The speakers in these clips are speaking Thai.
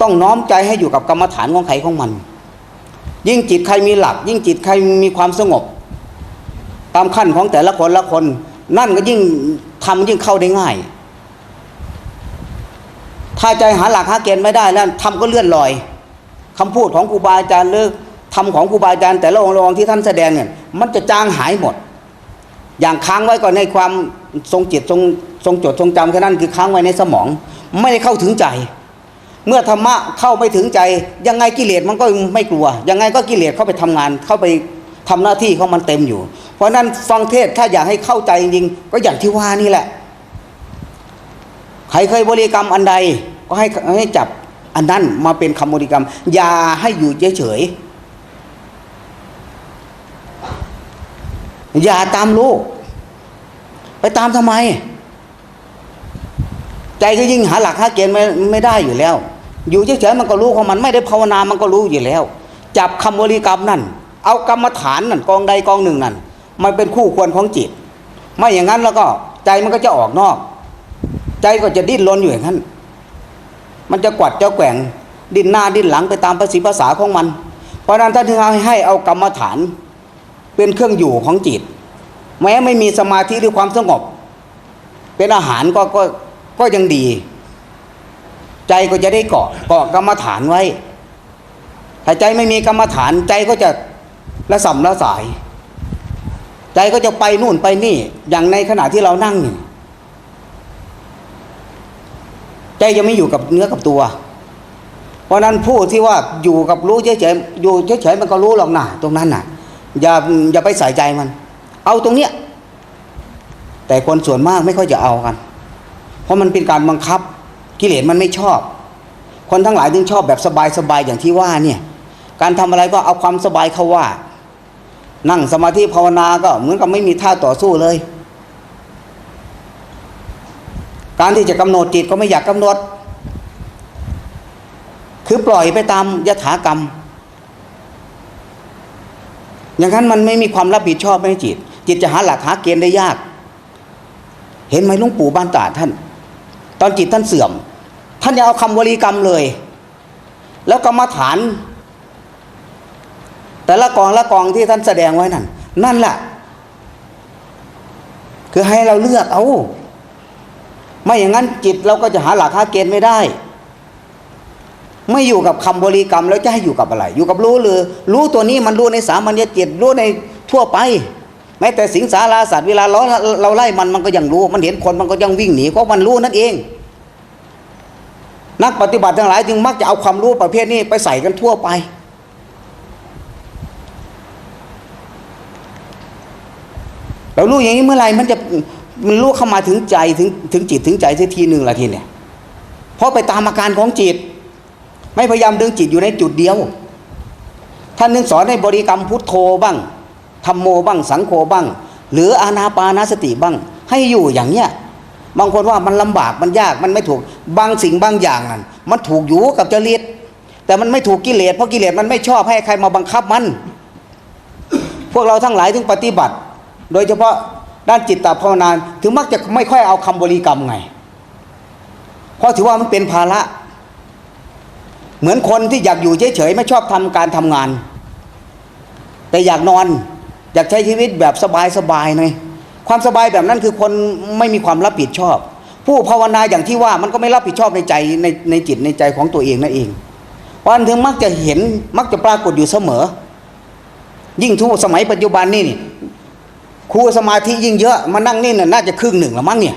ต้องน้อมใจให้อยู่กับกรรมฐานของใครของมัน ยิ่งจิตใครมีหลัก ยิ่งจิตใครมีความสงบ ตามขั้นของแต่ละคนละคน นั่นก็ยิ่งทำยิ่งเข้าได้ง่าย ถ้าใจหาหลักหาเกณฑ์ไม่ได้แล้วทำก็เลื่อนลอยคำพูดของครูบาอาจารย์หรือทำของครูบาอาจารย์แต่ละองค์ละองที่ท่านแสดงเนี่ยมันจะจางหายหมด อย่างค้างไว้ก่อนในความทรงจิตทรงทรงจดทรงจำแค่นั้นคือค้างไว้ในสมอง ไม่ได้เข้าถึงใจ เมื่อธรรมะเข้าไปถึงใจ ยังไงกิเลสมันก็ไม่กลัว ยังไงก็กิเลสเข้าไปทำงาน เข้าไปทำหน้าที่ของมันเต็มอยู่ เพราะนั้นฟังเทศถ้าอยากให้เข้าใจจริงก็อย่างที่ว่านี่แหละ ใครเคยบริกรรมอันใดก็ให้ให้จับอันนั้นมาเป็นคำบริกรรม อย่าให้อยู่เฉยๆอย่าตามโลก ไปตามทำไม ใจก็ยิ่งหาหลักหาเกณฑ์ไม่ไม่ได้อยู่แล้ว อยู่เฉยๆมันก็รู้ของมันไม่ได้ภาวนามันก็รู้อยู่แล้ว จับคำบริกรรมนั่น เอากรรมฐานนั่นกองใดกองหนึ่งนั่น มันเป็นคู่ควรของจิต ไม่อย่างนั้นแล้วก็ใจมันก็จะออกนอก ใจก็จะดิ้นรนอยู่อย่างนั้น มันจะกวัดจะแกว่งดิ้นหน้าดิ้นหลังไปตามภาษีภาษาของมัน เพราะฉะนั้นท่านถึงให้เอากรรมฐาน เป็นเครื่องอยู่ของจิต แม้ไม่มีสมาธิหรือความสงบ เป็นอาหารก็ก็ก็ยังดี ใจก็จะได้เกาะเกาะกรรมฐานไว้ ถ้าใจไม่มีกรรมฐานใจก็จะละสัมละสาย ใจก็จะไปนู่นไปนี่ อย่างในขณะที่เรานั่ง ใจจะไม่อยู่กับเนื้อกับตัว เพราะนั้นผู้ที่ว่าอยู่กับรู้เฉยๆอยู่เฉยๆมันก็รู้หรอกนะตรงนั้นน่ะ อย่าอย่าไปใส่ใจมัน เอาตรงเนี้ยแต่คนส่วนมากไม่ค่อยจะเอากัน เพราะมันเป็นการบังคับ กิเลสมันไม่ชอบ คนทั้งหลายจึงชอบแบบสบายๆอย่างที่ว่าเนี่ยการทำอะไรก็เอาความสบายเข้าว่า นั่งสมาธิภาวนาก็เหมือนกับไม่มีท่าต่อสู้เลย การที่จะกำหนดจิตก็ไม่อยากกำหนด คือปล่อยไปตามยถากรรม อย่างนั้นมันไม่มีความรับผิดชอบในจิต จิตจะหาหลักหาเกณฑ์ได้ยาก เห็นไหมลุงปู่บ้านตาท่าน อนจิตท่านเสื่อม ท่านจะเอาคำวลีกรรมเลย แล้วกรรมฐาน แต่ละกองละกองที่ท่านแสดงไว้นั่น นั่นแหละคือให้เราเลือกเอา ไม่อย่างนั้นจิตเราก็จะหาหลักหาเกณฑ์ไม่ได้ ไม่อยู่กับคำบริกรรมแล้วจะให้อยู่กับอะไร อยู่กับรู้หรือ รู้ตัวนี้มันรู้ในสามัญญจิตรู้ในทั่วไป แม้แต่สิงสาราสัตว์เวลาเราเราไล่มันมันก็ยังรู้ มันเห็นคนมันก็ยังวิ่งหนีเพราะมันรู้นั่นเอง นักปฏิบัติทั้งหลายจึงมักจะเอาความรู้ประเภทนี้ไปใส่กันทั่วไป เรารู้อย่างนี้เมื่อไรมันจะมันรู้เข้ามาถึงใจถึงถึงจิตถึงใจสักทีหนึ่งละทีเนี่ยเพราะไปตามอาการของจิต ไม่พยายามดึงจิตอยู่ในจุดเดียว ท่านนึงสอนให้บริกรรมพุทโธบ้างธรรมโมบ้างสังโฆบ้าง หรืออานาปานาสติบ้าง ให้อยู่อย่างเนี้ย บางคนว่ามันลำบากมันยากมันไม่ถูกบางสิ่งบางอย่างนั่นมันถูกอยู่กับจริตแต่มันไม่ถูกกิเลสเพราะกิเลสมันไม่ชอบให้ใครมาบังคับมัน พวกเราทั้งหลายถึงปฏิบัติ โดยเฉพาะด้านจิตตภาวนานถึงมักจะไม่ค่อยเอาคำบริกรรมไง เพราะถือว่ามันเป็นภาระ เหมือนคนที่อยากอยู่เฉยๆไม่ชอบทำการทำงาน แต่อยากนอน อยากใช้ชีวิตแบบสบายๆหน่อย ความสบายแบบนั้นคือคนไม่มีความรับผิดชอบ ผู้ภาวนาอย่างที่ว่ามันก็ไม่รับผิดชอบในใจในในจิตในใจของตัวเองนั่นเองเพราะนั่นถึงมักจะเห็นมักจะปรากฏอยู่เสมอ ยิ่งทุกสมัยปัจจุบันนี่ครูสมาธิยิ่งเยอะมานั่งนี่น่ะน่าจะครึ่งหนึ่งละมั้งเนี่ย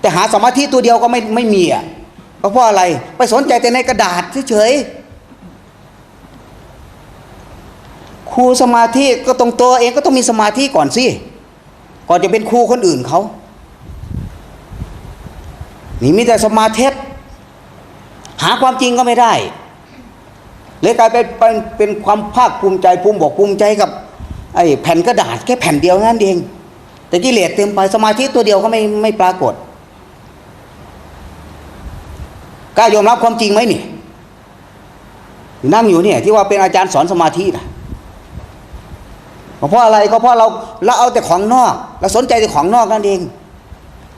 แต่หาสมาธิตัวเดียวก็ไม่ไม่มีอะเพราะเพราะอะไรไปสนใจแต่ในกระดาษเฉยๆครูสมาธิก็ตรงตัวเองก็ต้องมีสมาธิก่อนสิ ก่อนจะเป็นครูคนอื่นเขานี่มีแต่สมาธิหาความจริงก็ไม่ได้ เลยกลายเป็นเป็นเป็นความภาคภูมิใจภูมิบอกภูมิใจกับไอ้แผ่นกระดาษแค่แผ่นเดียวนั่นเอง แต่กิเลสเต็มไปสมาธิตัวเดียวก็ไม่ไม่ปรากฏกล้ายอมรับความจริงไหมนี่นั่งอยู่เนี่ยที่ว่าเป็นอาจารย์สอนสมาธินะ เพราะอะไรก็เพราะเราเราเอาแต่ของนอก เราสนใจแต่ของนอกนั่นเอง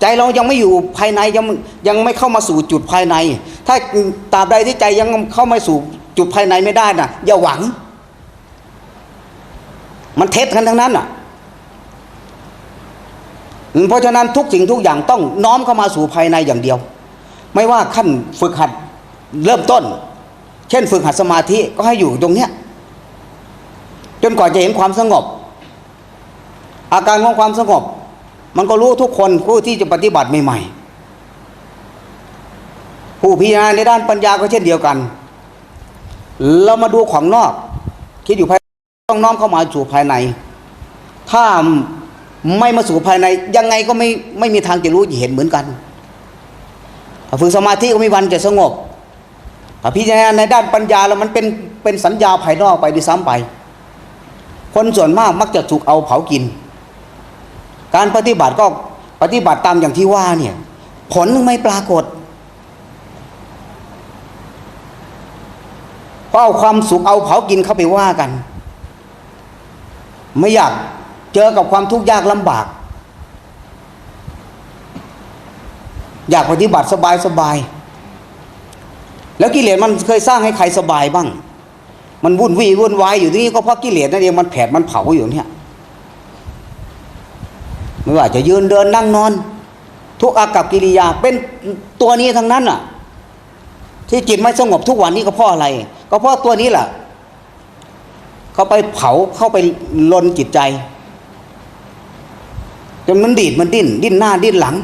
ใจเรายังไม่อยู่ภายในยังยังไม่เข้ามาสู่จุดภายใน ถ้าตราบใดที่ใจยังเข้ามาสู่จุดภายในไม่ได้น่ะ อย่าหวัง มันเท็จกันทั้งนั้นอะเพราะฉะนั้นทุกสิ่งทุกอย่างต้องน้อมเข้ามาสู่ภายในอย่างเดียว ไม่ว่าขั้นฝึกหัดเริ่มต้น เช่น ฝึกหัดสมาธิก็ให้อยู่ตรงเนี้ย จนกว่าจะเห็นความสงบ อาการของความสงบ มันก็รู้ทุกคนผู้ที่จะปฏิบัติใหม่ๆ ผู้พิจารณาในด้านปัญญาก็เช่นเดียวกัน เรามาดูของนอก คิดอยู่ภายต้องน้อมเข้ามาสู่ภายใน ถ้าไม่มาสู่ภายในยังไงก็ไม่ไม่มีทางจะรู้จะเห็นเหมือนกันฝึกสมาธิก็มีวันจะสงบถ้พิจารณาในด้านปัญญาแล้วมันเป็นเป็นสัญญาภายนอกไปด้วยซ้ำไป คนส่วนมากมักจะถูกเอาเผากิน การปฏิบัติก็ปฏิบัติตามอย่างที่ว่าเนี่ย ผลไม่ปรากฏเพราะเอาความสุขเอาเผากินเข้าไปว่ากัน ไม่อยากเจอกับความทุกข์ยากลำบาก อยากปฏิบัติสบายสบายแล้วกิเลสมันเคยสร้างให้ใครสบายบ้าง มันวุ่นวี่วุ่นวายอยู่ที่นี่ก็เพราะกิเลสนั่นเองมันแผดมันเผาอยู่เนี่ย ไม่ว่าจะยืนเดินนั่งนอน ทุกอากับกิริยาเป็นตัวนี้ทั้งนั้นอะ ที่จิตไม่สงบทุกวันนี้ก็เพราะอะไร ก็เพราะตัวนี้แหละเขาไปเผาเข้าไปลนจิตใจจนมันดีดมันดิ้นดิ้นหน้าดิ้นหลัง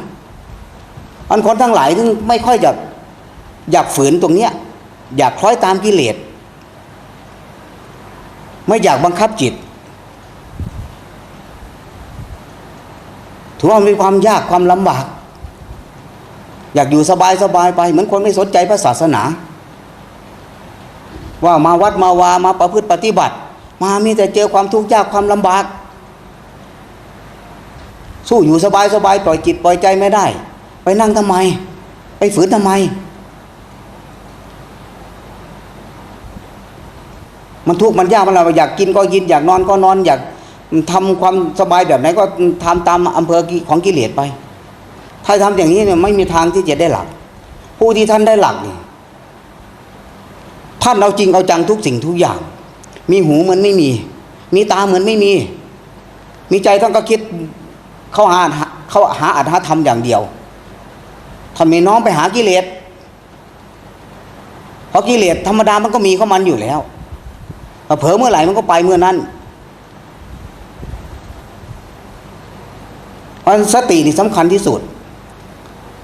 อันคนทั้งหลายถึงไม่ค่อยจะอยากฝืนตรงเนี้ย อยากคล้อยตามกิเลส ไม่อยากบังคับจิต ถือว่ามีความยากความลำบาก อยากอยู่สบายสบายไป เหมือนคนไม่สนใจพระศาสนา ว่ามาวัดมาวามาประพฤติปฏิบัติ มามีแต่เจอความทุกข์ยากความลำบาก สู้อยู่สบายสบายปล่อยจิตปล่อยใจไม่ได้ ไปนั่งทำไม ไปฝืนทำไม มันทุกข์มันยากมันเราอยากกินก็กินอยากนอนก็นอน อยากทำความสบายแบบไหนก็ทำตามอำเภอของกิเลสไป ถ้าทำอย่างนี้เนี่ยไม่มีทางที่จะได้หลัก ผู้ที่ท่านได้หลักนี่ท่านเอาจริงเอาจังทุกสิ่งทุกอย่าง มีหูเหมือนไม่มี มีตาเหมือนไม่มี มีใจท่านก็คิดเข้าหาเข้าหาอัตถธรรมอย่างเดียวท่านไม่น้อมไปหากิเลสเพราะกิเลสธรรมดามันก็มีเข้ามันอยู่แล้ว เผลอเมื่อไหร่มันก็ไปเมื่อนั้นเพราะสตินี่สำคัญที่สุด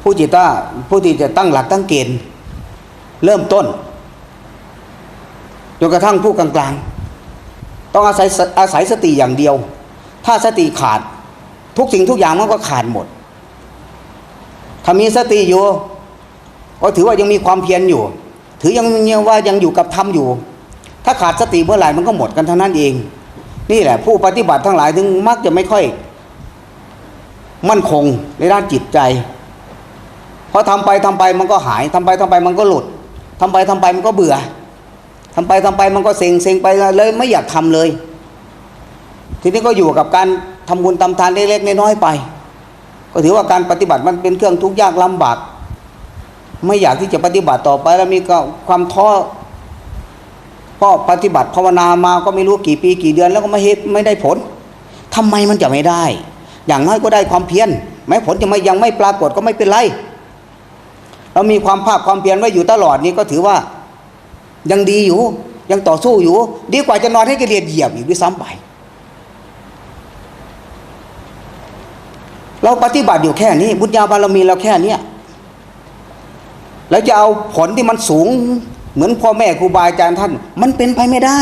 ผู้จิตว่าผู้ที่จะตั้งหลักตั้งเกณฑ์ เริ่มต้นจนกระทั่งผู้กลางๆ ต้องอาศัยอาศัยสติอย่างเดียว ถ้าสติขาด ทุกสิ่งทุกอย่างมันก็ขาดหมด ถ้ามีสติอยู่ก็ถือว่ายังมีความเพียรอยู่ ถือยังว่ายังอยู่กับธรรมอยู่ ถ้าขาดสติเมื่อไหร่มันก็หมดกันเท่านั้นเอง นี่แหละ ผู้ปฏิบัติทั้งหลายถึงมักจะไม่ค่อย มั่นคงในด้านจิตใจพอทำไปทำไปมันก็หายทำไปทำไปมันก็หลุดทำไปทำไปมันก็เบื่อทำไปทำไปมันก็เซ็งเซ็งไปเลยไม่อยากทำเลย ทีนี้ก็อยู่กับการทำบุญทำทานเล็กๆน้อยๆไป ก็ถือว่าการปฏิบัติมันเป็นเครื่องทุกข์ยากลำบาก ไม่อยากที่จะปฏิบัติต่อไปแล้วมีความท้อ เพราะปฏิบัติภาวนามาก็ไม่รู้กี่ปีกี่เดือนแล้วก็ไม่เห็นไม่ได้ผลทำไมมันจะไม่ได้ อย่างน้อยก็ได้ความเพียรแม้ผลจะไม่ยังไม่ปรากฏก็ไม่เป็นไร เรามีความภาคความเพียรไว้อยู่ตลอดนี้ก็ถือว่ายังดีอยู่ ยังต่อสู้อยู่ ดีกว่าจะนอนให้กิเลสเหยียบอีกด้วยซ้ำไปเราปฏิบัติอยู่แค่นี้ บุญญาบารมีเราแค่เนี้ยแล้วจะเอาผลที่มันสูง เหมือนพ่อแม่ครูบาอาจารย์ท่าน มันเป็นไปไม่ได้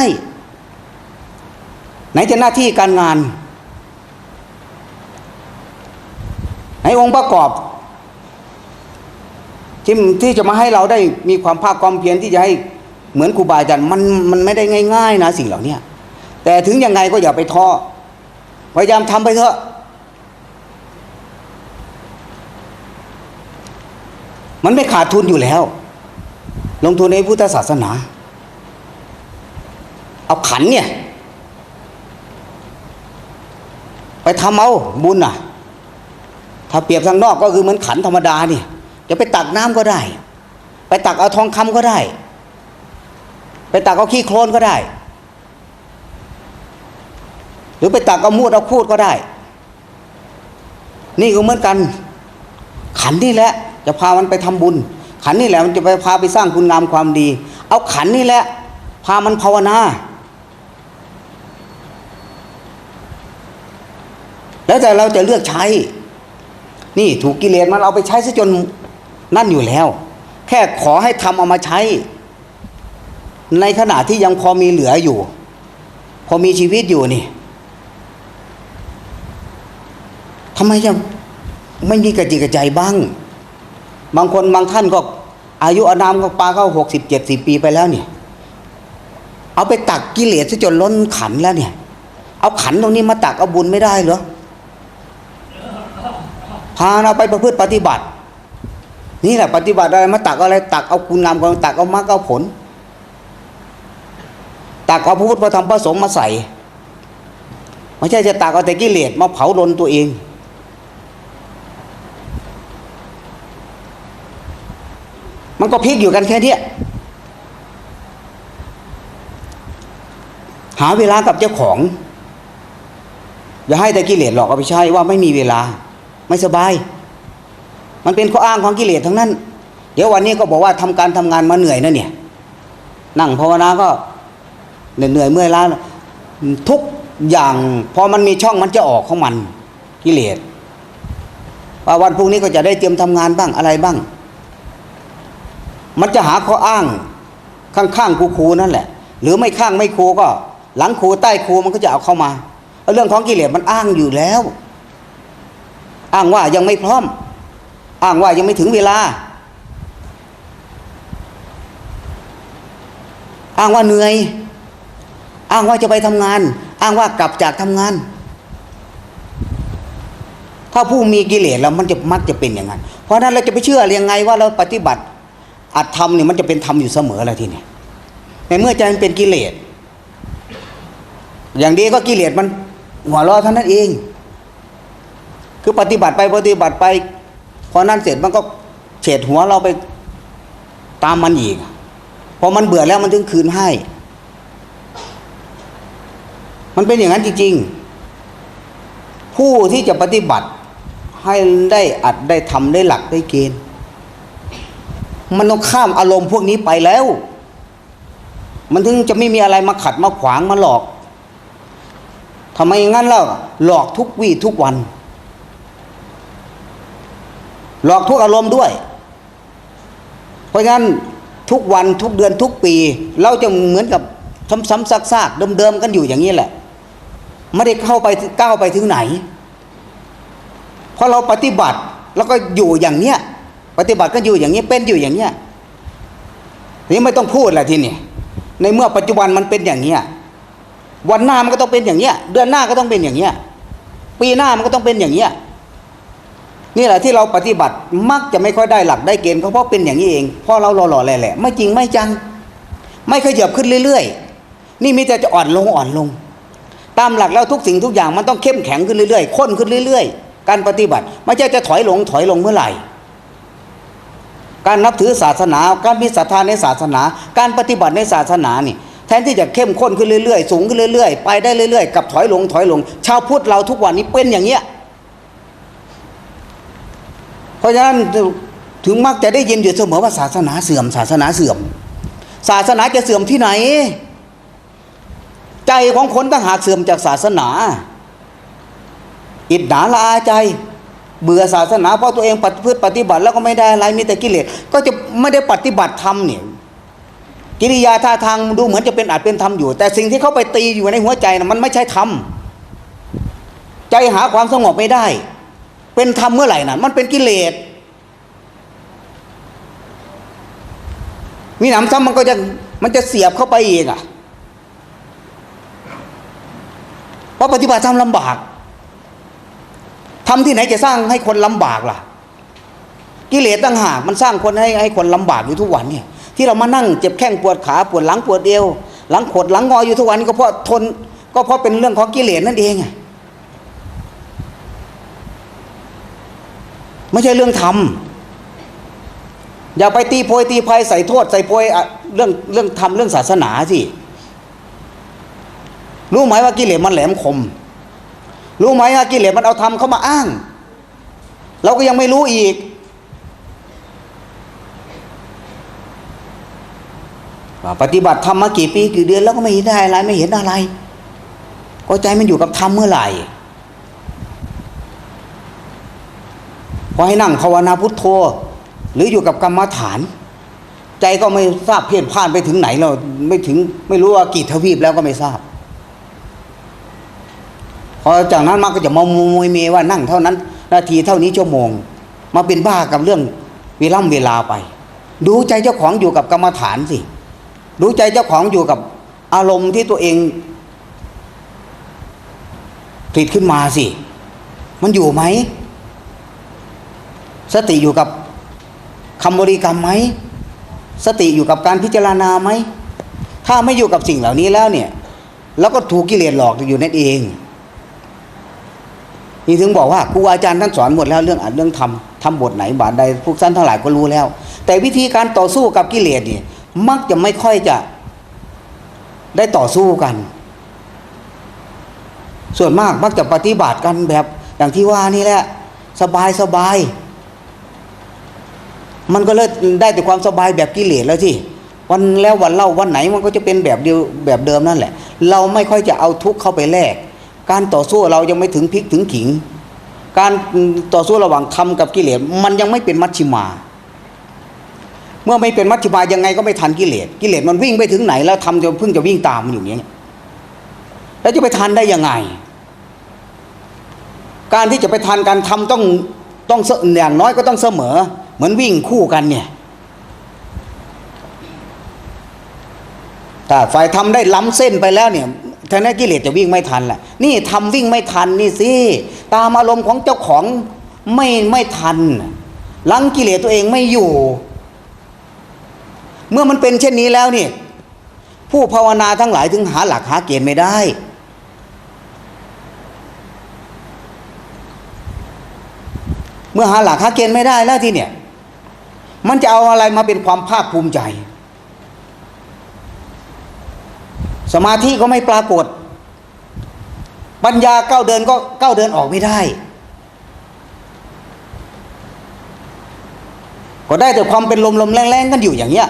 ไหนจะหน้าที่การงาน ไหนองค์ประกอบที่ที่จะมาให้เราได้มีความภาคความเพียรที่จะให้เหมือนครูบาอาจารย์มันมันไม่ได้ง่าย ๆ นะสิ่งเหล่านี้แต่ถึงยังไงก็อย่าไปท้อพยายามทำไปเถอะมันไม่ขาดทุนอยู่แล้ว ลงทุนในพุทธศาสนา เอาขันเนี่ย ไปทำเอาบุญอะ ถ้าเปรียบทางนอกก็คือเหมือนขันธรรมดาเนี่ยจะไปตักน้ำก็ได้ ไปตักเอาทองคำก็ได้ ไปตักเอาขี้โคลนก็ได้ หรือไปตักเอามูดเอาคูดก็ได้ นี่ก็เหมือนกัน ขันนี่แหละ จะพามันไปทำบุญ ขันนี่แหละมันจะไปพาไปสร้างคุณงามความดี เอาขันนี่แหละ พามันภาวนา แล้วแต่เราจะเลือกใช้ นี่ถูกกิเลสมันเอาไปใช้ซะจนนั่นอยู่แล้ว แค่ขอให้ทำเอามาใช้ ในขณะที่ยังพอมีเหลืออยู่ พอมีชีวิตอยู่นี่ทำไมจะไม่มีกระจิกระใจบ้าง บางคนบางท่านก็ อายุอนามก็ปาเข้าหกสิบเจ็ดสิบปีไปแล้วเนี่ย เอาไปตักกิเลสซะจนล้นขันแล้วเนี่ย เอาขันตรงนี้มาตักเอาบุญไม่ได้เหรอพาเราไปประพฤติปฏิบัติ นี่แหละปฏิบัติอะไรมาตักอาอะไร ตักเอาคุณงามความตักเอามรรคเอาผล ตักเอาพระพุทธพระธรรมพระสงฆ์มาใส่ไม่ใช่จะตักเอาแต่กิเลสมาเผาลนตัวเอง มันก็พลิกอยู่กันแค่เนี้ยหาเวลากับเจ้าของ อย่าให้แต่กิเลสหลอกเอาไปใช้ว่าไม่มีเวลา ไม่สบาย มันเป็นข้ออ้างของกิเลสทั้งนั้น เดี๋ยววันนี้ก็บอกว่าทำการทำงานมาเหนื่อยนะเนี่ย นั่งภาวนาก็เหนื่อยเมื่อยล้าทุกอย่างพอมันมีช่องมันจะออกของมันกิเลสว่าวันพรุ่งนี้ก็จะได้เตรียมทำงานบ้างอะไรบ้าง มันจะหาข้ออ้างข้างๆครูครูนั่นแหละ หรือไม่ข้างไม่ครูก็ หลังครูใต้ครูมันก็จะเอาเข้ามาเรื่องของกิเลสมันอ้างอยู่แล้ว อ้างว่ายังไม่พร้อม อ้างว่ายังไม่ถึงเวลา อ้างว่าเหนื่อย อ้างว่าจะไปทำงาน อ้างว่ากลับจากทำงานถ้าผู้มีกิเลสแล้วมันจะมักจะเป็นอย่างนั้น เพราะนั้นเราจะไปเชื่อยังไงว่าเราปฏิบัติ อัตธรรมเนี่ยมันจะเป็นธรรมอยู่เสมออะไรทีเนี่ยในเมื่อใจมันเป็นกิเลส อย่างดีก็กิเลสมันหัวเร้อเท่านั้นเอง คือปฏิบัติไปปฏิบัติไปพอนั้นเสร็จมันก็เฉดหัวเราไปตามมันอีกพอมันเบื่อแล้วมันถึงคืนให้ มันเป็นอย่างนั้นจริง ๆ ผู้ที่จะปฏิบัติให้ได้อัดได้ทำได้หลักได้เกณฑ์ มันต้องข้ามอารมณ์พวกนี้ไปแล้ว มันถึงจะไม่มีอะไรมาขัดมาขวางมาหลอกทำไมงั้นเล่าหลอกทุกวี่ทุกวัน หลอกทุกอารมณ์ด้วย เพราะฉะนั้นทุกวันทุกเดือนทุกปี เราจะเหมือนกับซ้ำๆซากๆเดิมๆกันอยู่อย่างนี้แหละ ไม่ได้เข้าไปก้าวไปถึงไหน เพราะเราปฏิบัติแล้วก็อยู่อย่างเนี้ย ปฏิบัติก็อยู่อย่างนี้เป็นอยู่อย่างเนี้ยนี่ไม่ต้องพูดแหละทีนี้ในเมื่อปัจจุบันมันเป็นอย่างเนี้ยวันหน้ามันก็ต้องเป็นอย่างเนี้ย เดือนหน้าก็ต้องเป็นอย่างเนี้ย ปีหน้ามันก็ต้องเป็นอย่างเนี้ยนี่แหละที่เราปฏิบัติมักจะไม่ค่อยได้หลักได้เกณฑ์เขาเพราะเป็นอย่างนี้เองเพราะเราหล่อๆแหละไม่จริงไม่จัง ไม่ขยับขึ้นเรื่อยๆ นี่มีแต่จะอ่อนลงอ่อนลง ตามหลักแล้วทุกสิ่งทุกอย่างมันต้องเข้มแข็งขึ้นเรื่อยๆข้นขึ้นเรื่อย ๆ การปฏิบัติไม่ใช่จะถอยลงถอยลงเมื่อไหร่ การนับถือศาสนา การมีศรัทธาในศาสนา การปฏิบัติในศาสนานี่แทนที่จะเข้มข้นขึ้นเรื่อยๆ สูงขึ้นเรื่อยๆ ไปได้เรื่อยๆ กับถอยลงถอยลง ชาวพุทธเราทุกวันนี้เป็นอย่างเงี้ย เพราะฉะนั้นถึงมักจะได้ยินอยู่เสมอว่าศาสนาเสื่อม ศาสนาเสื่อม ศาสนาจะเสื่อมที่ไหน ใจของคนต่างหากเสื่อมจากศาสนา อิดหนาละอาใจ เบื่อศาสนาเพราะตัวเองปฏิพฤติปฏิบัติแล้วก็ไม่ได้อะไรมีแต่กิเลสก็จะไม่ได้ปฏิบัติธรรมเนี่ยกิริยาท่าทางดูเหมือนจะเป็นอาจเป็นธรรมอยู่ แต่สิ่งที่เขาไปตีอยู่ในหัวใจนะมันไม่ใช่ธรรมใจหาความสงบไม่ได้ เป็นธรรมเมื่อไหร่นะมันเป็นกิเลสมีหนำซ้ำมันก็จะมันจะเสียบเข้าไปเองอะเพราะปฏิบัติธรรมลำบาก ทำที่ไหนจะสร้างให้คนลำบากล่ะ กิเลสต่างหากมันสร้างคนให้ให้คนลำบากอยู่ทุกวันเนี่ย ที่เรามานั่งเจ็บแข้งปวดขาปวดหลังปวดเอวหลังขดหลังงออยู่ทุกวันนี้ก็เพราะทน ก็เพราะเป็นเรื่องของกิเลสนั่นเองไม่ใช่เรื่องธรรมอย่าไปตีโพยตีภัยใส่โทษใส่โพยเรื่องเรื่องธรรมเรื่องศาสนาสิรู้ไหมว่ากิเลสมันแหลมคม รู้ไหมว่ากิเลสมันเอาธรรมเข้ามาอ้าง เราก็ยังไม่รู้อีก ปฏิบัติธรรมมากี่ปีกี่เดือนแล้วก็ไม่ได้อะไรไม่เห็นอะไร ก็ใจมันอยู่กับธรรมเมื่อไหร่พอให้นั่งภาวนาพุทโธ หรืออยู่กับกรรมฐาน ใจก็ไม่ทราบเพี้ยนพ่านไปถึงไหนเราไม่ถึงไม่รู้ว่ากี่ทวีปแล้วก็ไม่ทราบ พอจากนั้นมันก็จะมามวยเมว่านั่งเท่านั้น นาทีเท่านี้ชั่วโมง มาเป็นบ้ากับเรื่องเวล่ำเวลาไป ดูใจเจ้าของอยู่กับกรรมฐานสิดูใจเจ้าของอยู่กับอารมณ์ที่ตัวเองผลิตขึ้นมาสิ มันอยู่ไหม สติอยู่กับคำบริกรรมไหม สติอยู่กับการพิจารณาไหม ถ้าไม่อยู่กับสิ่งเหล่านี้แล้วเนี่ย แล้วก็ถูกกิเลสหลอกอยู่นั่นเอง นี่ถึงบอกว่าครูอาจารย์ท่านสอนหมดแล้วเรื่องอัดเรื่องทำทำบทไหนบาทใดพวกท่านทั้งหลายก็รู้แล้ว แต่วิธีการต่อสู้กับกิเลสนี่มักจะไม่ค่อยจะได้ต่อสู้กัน ส่วนมากมักจะปฏิบัติกันแบบอย่างที่ว่านี่แหละสบายสบาย มันก็เลยได้แต่ความสบายแบบกิเลสแล้วที่วันแล้ววันเล่าวันไหนมันก็จะเป็นแบบเดียวแบบเดิมนั่นแหละ เราไม่ค่อยจะเอาทุกข์เข้าไปแลก การต่อสู้เรายังไม่ถึงพลิกถึงขิง การต่อสู้ระหว่างธรรมกับกิเลสมันยังไม่เป็นมัชชิมา เมื่อไม่เป็นมัชชิมายังไงก็ไม่ทันกิเลสกิเลสมันวิ่งไปถึงไหนแล้วทำจะเพิ่งจะวิ่งตามมันอยู่อย่างนี้ยแล้วจะไปทันได้ยังไง การที่จะไปทันการทำต้องต้องเสอย่างน้อยก็ต้องเสมอ เหมือนวิ่งคู่กันเนี่ยถ้าฝ่ายทำได้ล้ำเส้นไปแล้วเนี่ย ทางนั้นกิเลสจะวิ่งไม่ทันแหละนี่ทำวิ่งไม่ทันนี่สิตามอารมณ์ของเจ้าของไม่ไม่ทันลังกิเลสตัวเองไม่อยู่ เมื่อมันเป็นเช่นนี้แล้วนี่ผู้ภาวนาทั้งหลายถึงหาหลักหาเกณฑ์ไม่ได้ เมื่อหาหลักหาเกณฑ์ไม่ได้แล้วที่เนี่ย มันจะเอาอะไรมาเป็นความภาคภูมิใจ สมาธิก็ไม่ปรากฏ ปัญญาก้าวเดินก็ก้าวเดินออกไม่ได้ ก็ได้แต่ความเป็นลมลมๆแรงๆกันอยู่อย่างเงี้ย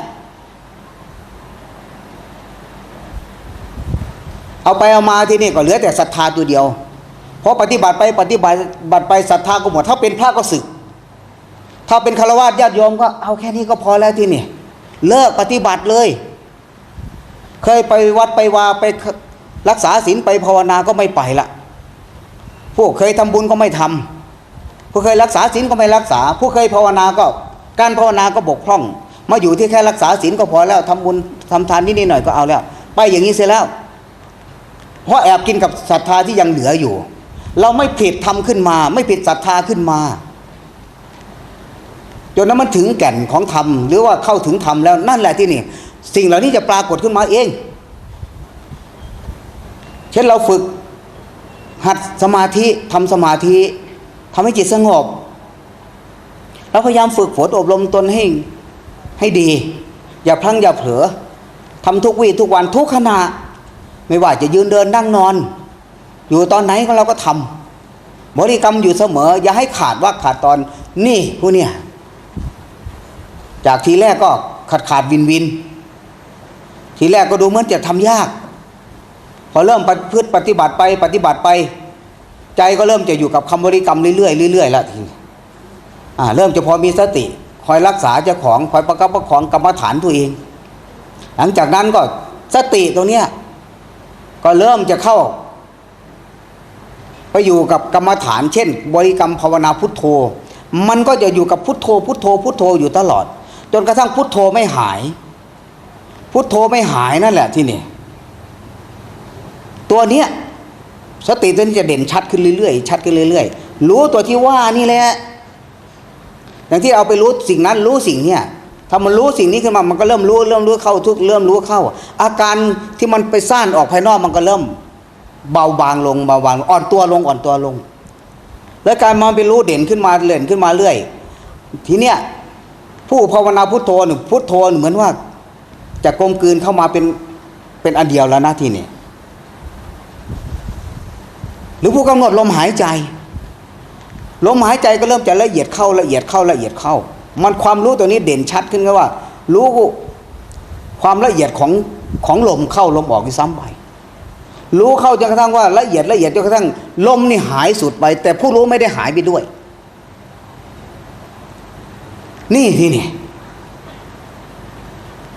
เอาไปเอามาที่นี่ก็เหลือแต่ศรัทธาตัวเดียวเพราะปฏิบัติไปปฏิบัติบัติไปศรัทธาก็หมดถ้าเป็นพระก็สึก ถ้าเป็นฆราวาสญาติโยมก็เอาแค่นี้ก็พอแล้วที่นี่เลิกปฏิบัติเลย เคยไปวัดไปวาไปรักษาศีลไปภาวนาก็ไม่ไปละพวกเคยทำบุญก็ไม่ทำผู้เคยรักษาศีลก็ไม่รักษา ผู้เคยภาวนาก็การภาวนาก็บกพร่อง มาอยู่ที่แค่รักษาศีลก็พอแล้วทำบุญทำทานนิดหน่อยก็เอาแล้ว ไปอย่างนี้เสร็จแล้ว เพราะแอบกินกับศรัทธาที่ยังเหลืออยู่ เราไม่ผิดทำขึ้นมา ไม่ผิดศรัทธาขึ้นมาจนนั้นมันถึงแก่นของธรรมหรือว่าเข้าถึงธรรมแล้วนั่นแหละที่นี่ สิ่งเหล่านี้จะปรากฏขึ้นมาเอง เช่นเราฝึกหัดสมาธิทำสมาธิทำให้จิตสงบ เราพยายามฝึกฝนอบรมตนให้ให้ดี อย่าพลั้งอย่าเผลอทำทุกวี่ทุกวันทุกขณะ ไม่ว่าจะยืนเดินนั่งนอน อยู่ตอนไหนก็เราก็ทำบริกรรมอยู่เสมอ อย่าให้ขาดว่าขาดตอนนี่ผู้เนี่ย จากทีแรกก็ขาดขาดวินวิน ทีแรกก็ดูเหมือนจะทำยาก พอเริ่มประพฤติปฏิบัติไปปฏิบัติไป ใจก็เริ่มจะอยู่กับคำบริกรรมเรื่อยๆเรื่อยๆล้วทีอ่าเริ่มจะพอมีสติคอยรักษาเจ้าของคอยประคับประคองกรรมฐานตัวเอง หลังจากนั้นก็สติตรงเนี้ยก็เริ่มจะเข้า ไปอยู่กับกรรมฐาน เช่น บริกรรมภาวนาพุทโธ มันก็จะอยู่กับพุทโธพุทโธพุทโธอยู่ตลอด จนกระทั่งพุทโธไม่หาย พุทโธไม่หายนั่นแหละที่นี่ตัวเนี้ยสติตัวนี้จะเด่นชัดขึ้นเรื่อยๆชัดขึ้นเรื่อยๆ รู้ตัวที่ว่านี่แหละอย่างที่เอาไปรู้สิ่งนั้นรู้สิ่งเนี้ยถ้ามันรู้สิ่งนี้ขึ้นมามันก็เริ่มรู้เริ่มรู้เข้าทุกเริ่มรู้เข้า อาการที่มันไปซ่านออกภายนอกมันก็เริ่ม เบาบางลงเบาบางอ่อนตัวลงอ่อนตัวลง แล้วการมองเป็นรู้เด่นขึ้นมาเด่นขึ้นมาเรื่อย ทีเนี้ยผู้ภาวนาพุทโธหนึ่งพุทโธเหมือนว่า จะกลมกลืนเข้ามาเป็นเป็นอันเดียวแล้วนะที่นี้หรือผู้กำหนดลมหายใจ ลมหายใจก็เริ่มจะละเอียดเข้าละเอียดเข้าละเอียดเข้า มันความรู้ตัวนี้เด่นชัดขึ้นก็ว่า รู้ความละเอียดของของลมเข้าลมออกที่ซ้ำไปรู้เข้าจนกระทั่งว่าละเอียดละเอียดจนกระทั่งลมนี่หายสุดไป แต่ผู้รู้ไม่ได้หายไปด้วย นี่ที่นี่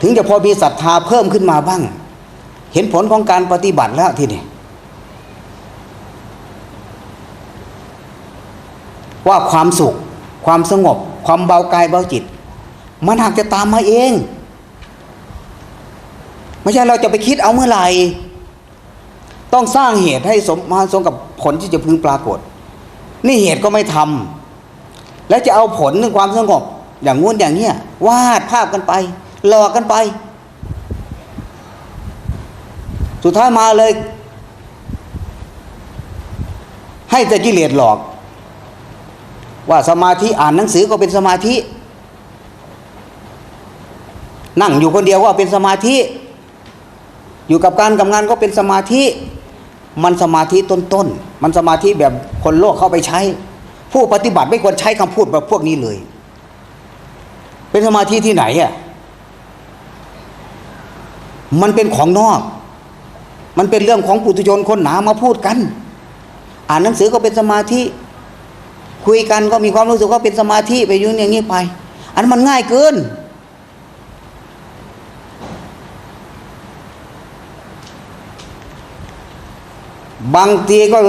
ถึงจะพอมีศรัทธาเพิ่มขึ้นมาบ้าง เห็นผลของการปฏิบัติแล้วทีนี่ว่าความสุข ความสงบ ความเบากายเบาจิต มันหากจะตามมาเอง ไม่ใช่เราจะไปคิดเอาเมื่อไหร่ต้องสร้างเหตุให้สมมาสมกับผลที่จะพึงปรากฏ นี่เหตุก็ไม่ทำแล้วจะเอาผลถึงความสงบ อย่างงู้นอย่างเนี้ยวาดภาพกันไป หลอกกันไป สุดท้ายมาเลย ให้แต่กิเลสหลอก ว่าสมาธิอ่านหนังสือก็เป็นสมาธิ นั่งอยู่คนเดียวก็เป็นสมาธิ อยู่กับการกับงานก็เป็นสมาธิ มันสมาธิต้นๆ มันสมาธิแบบคนโลกเข้าไปใช้ ผู้ปฏิบัติไม่ควรใช้คำพูดแบบพวกนี้เลย เป็นสมาธิที่ไหนอะ มันเป็นของนอก มันเป็นเรื่องของปุถุชนคนหนามาพูดกัน อ่านหนังสือก็เป็นสมาธิ คุยกันก็มีความรู้สึกว่าเป็นสมาธิไปยุ่งอย่างนี้ไป อันนนมันง่ายเกินบางทีก็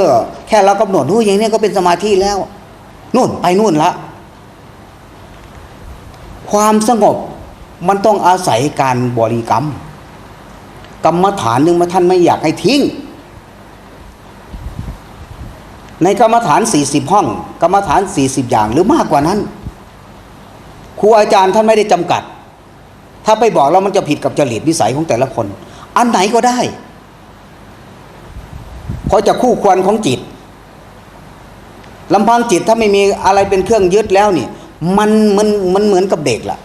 แค่เรากำหนดรู้อย่างนี้ก็เป็นสมาธิแล้วนู่นไปนู่นละ ความสงบมันต้องอาศัยการบริกรรม กรรมฐานหนึ่งมาท่านไม่อยากให้ทิ้ง ในกรรมฐาน 40 ห้อง กรรมฐาน 40 อย่างหรือมากกว่านั้นครูอาจารย์ท่านไม่ได้จำกัด ถ้าไปบอกแล้วมันจะผิดกับจริตนิสัยของแต่ละคน อันไหนก็ได้ เพราะจะคู่ควรของจิตลำพังจิตถ้าไม่มีอะไรเป็นเครื่องยึดแล้วนี่มันมันมันเหมือนกับเด็กล่ะ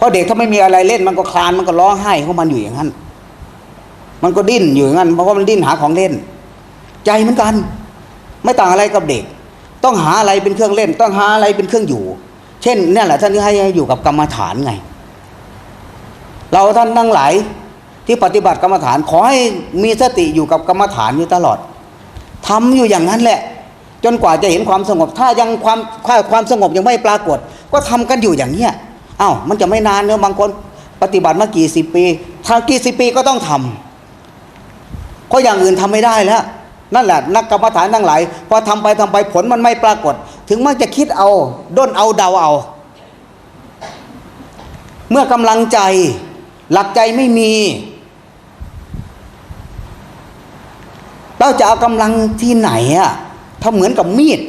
เพราะเด็กถ้าไม่มีอะไรเล่นมันก็คลานมันก็ร้องไห้ของมันอยู่อย่างนั้น มันก็ดิ้นอยู่อย่างนั้น เพราะว่ามันดิ้นหาของเล่น ใจเหมือนกัน ไม่ต่างอะไรกับเด็ก ต้องหาอะไรเป็นเครื่องเล่น ต้องหาอะไรเป็นเครื่องอยู่ เช่นนี่แหละท่านให้อยู่กับกรรมฐานไง เราท่านทั้งหลายที่ปฏิบัติกรรมฐานขอให้มีสติอยู่กับกรรมฐานอยู่ตลอดทำอยู่อย่างนั้นแหละ จนกว่าจะเห็นความสงบ ถ้ายังความความสงบยังไม่ปรากฏ ก็ทำกันอยู่อย่างเนี้ย อ้าวมันจะไม่นานเนอะบางคน ปฏิบัติมากี่สิบปีทางกี่สิบปีก็ต้องทำเพราะอย่างอื่นทำไม่ได้แล้วนั่นแหละนักกรรมฐานทั้งหลายพอทำไปทำไปผลมันไม่ปรากฏ ถึงมันจะคิดเอา ด้นเอาเดาเอา เมื่อกำลังใจ หลักใจไม่มี เราจะเอากำลังที่ไหนอะถ้าเหมือนกับมีด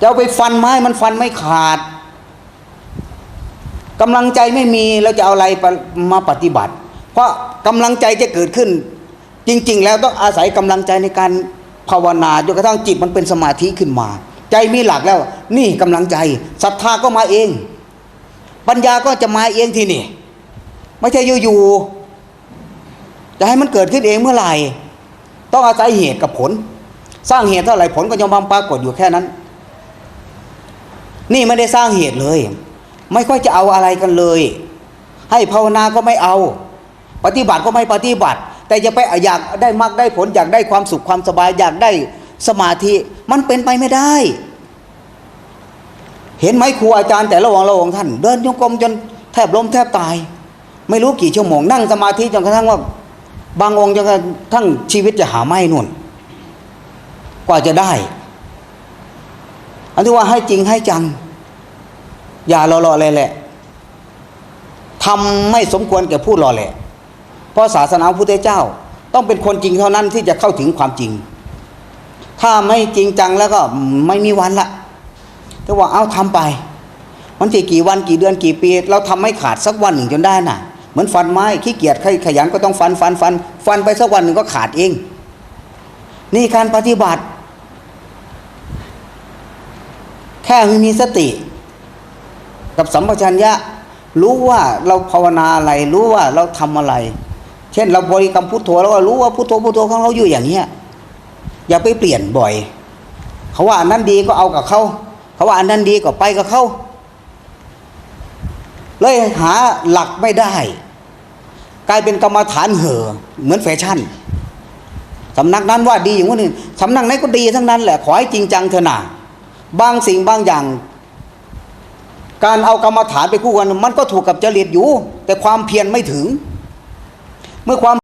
จะเอาไปฟันไม้มันฟันไม่ขาด กำลังใจไม่มีเราจะเอาอะไรมาปฏิบัติ เพราะกำลังใจจะเกิดขึ้น จริง ๆ แล้วต้องอาศัยกำลังใจในการภาวนาจนกระทั่งจิตมันเป็นสมาธิขึ้นมา ใจมีหลักแล้ว นี่กำลังใจศรัทธาก็มาเอง ปัญญาก็จะมาเองทีนี่ไม่ใช่อยู่ๆจะให้มันเกิดขึ้นเองเมื่อไหร่ ต้องอาศัยเหตุกับผล สร้างเหตุเท่าไหร่ผลก็ยอมปรากฏอยู่แค่นั้น นี่ไม่ได้สร้างเหตุเลย ไม่ค่อยจะเอาอะไรกันเลย ให้ภาวนาก็ไม่เอา ปฏิบัติก็ไม่ปฏิบัติ แต่จะไปอยากได้มากได้ผลอยากได้ความสุขความสบายอยากได้สมาธิมันเป็นไปไม่ได้ เห็นไหมครูอาจารย์แต่ละองค์ละองค์ท่าน เดินโยกรมจนแทบล้มแทบตาย ไม่รู้กี่ชั่วโมงนั่งสมาธิจนกระทั่งว่า บางองค์จนกระทั่งชีวิตจะหาไม่นุ่น กว่าจะได้ อันที่ว่าให้จริงให้จัง อย่ารอรอเลยแหละทำไม่สมควรแก่ผู้รอแหละ เพราะศาสนาพระพุทธเจ้า ต้องเป็นคนจริงเท่านั้นที่จะเข้าถึงความจริง ถ้าไม่จริงจังแล้วก็ไม่มีวันละแต่ว่าเอาทำไป มันจะกี่วันกี่เดือนกี่ปี เราทำไม่ขาดสักวันหนึ่งจนได้น่ะ เหมือนฟันไม้ขี้เกียจขยันก็ต้องฟันฟันฟัน ฟันไปสักวันหนึ่งก็ขาดเอง นี่การปฏิบัติ แค่มีสติ กับสัมปชัญญะรู้ว่าเราภาวนาอะไร รู้ว่าเราทำอะไร เช่นเราบริกรรมพุทโธแล้วก็รู้ว่าพุทโธพุทโธของเราอยู่อย่างเนี้ยอย่าไปเปลี่ยนบ่อย เขาว่าอันนั้นดีก็เอากับเขาเขาว่าอันนั้นดีก็ไปกับเขาเลยหาหลักไม่ได้ กลายเป็นกรรมฐานเห่อเหมือนแฟชั่นสำนักนั้นว่าดีอย่างนี้สำนักไหนก็ดีทั้งนั้นแหละขอให้จริงจังเถอะนะบางสิ่งบางอย่าง การเอากรรมฐานไปคู่กันมันก็ถูกกับจริตอยู่ แต่ความเพียรไม่ถึง เมื่อความ